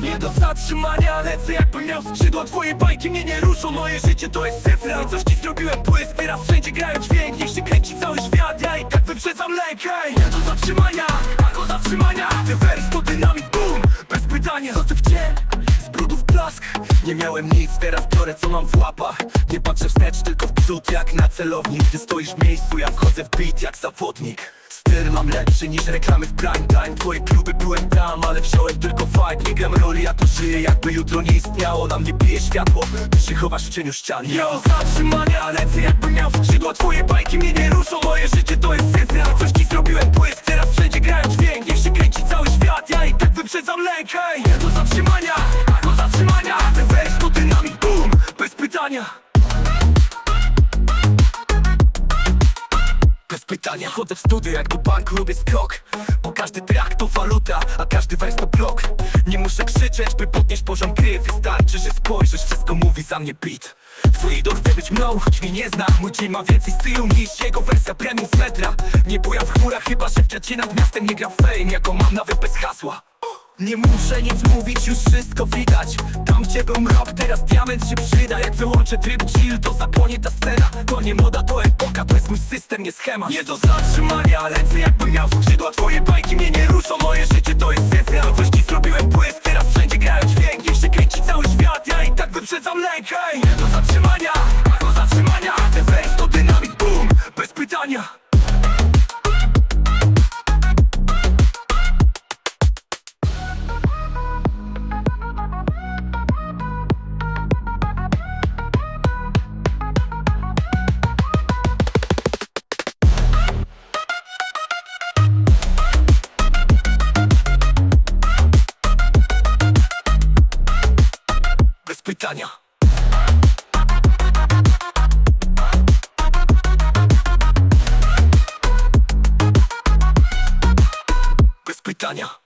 Nie do zatrzymania, lecę jakbym miał skrzydła. Twoje bajki mnie nie ruszą, moje życie to jest cyfra. Coś ci zrobiłem, błysk, teraz wszędzie grają dźwięk Niech się kręci cały świat, ja i tak miałem nic, teraz biorę co mam w łapach. Nie patrzę wstecz, tylko w przód jak na celownik. Ty stoisz w miejscu, ja wchodzę w beat jak zawodnik. Styl mam lepszy niż reklamy w prime time. Twoje kluby byłem tam, ale wziąłem tylko fight Nie gram roli, ja tu żyję jakby jutro nie istniało. Na mnie bije światło, ty się chowasz w cieniu ścian. Do zatrzymania, lecę jakbym miał skrzydła. Twoje bajki mnie nie ruszą, moje życie to jest cyfra Coś ci zrobiłem błysk, teraz wszędzie grają dźwięk. Niech się kręci cały świat, ja i tak wyprzedzam lęk Hej, pytania. Bez pytania. Chodzę w studio jak do banku robię skok. Bo każdy track to waluta, a każdy wers to blok. Nie muszę krzyczeć, by podnieść poziom gry. Wystarczy, że spojrzysz, wszystko mówi za mnie beat. Twój idol chce być mną, choć nie zna. Mój dzień ma więcej stylu niż jego wersja premium z metra. Nie bujam w chmurach, chyba że w nad miastem. Nie gra w fame mam nawet bez hasła nie muszę nic mówić, już wszystko widać. Tam gdzie był mrok, teraz diament się przyda. Jak wyłączę tryb chill, to zapłonie ta scena. To nie moda, to epoka, to jest mój system, nie schemat. Nie do zatrzymania, lecę jakbym miał skrzydła Twoje bajki mnie nie ruszą, pytania Bez pytania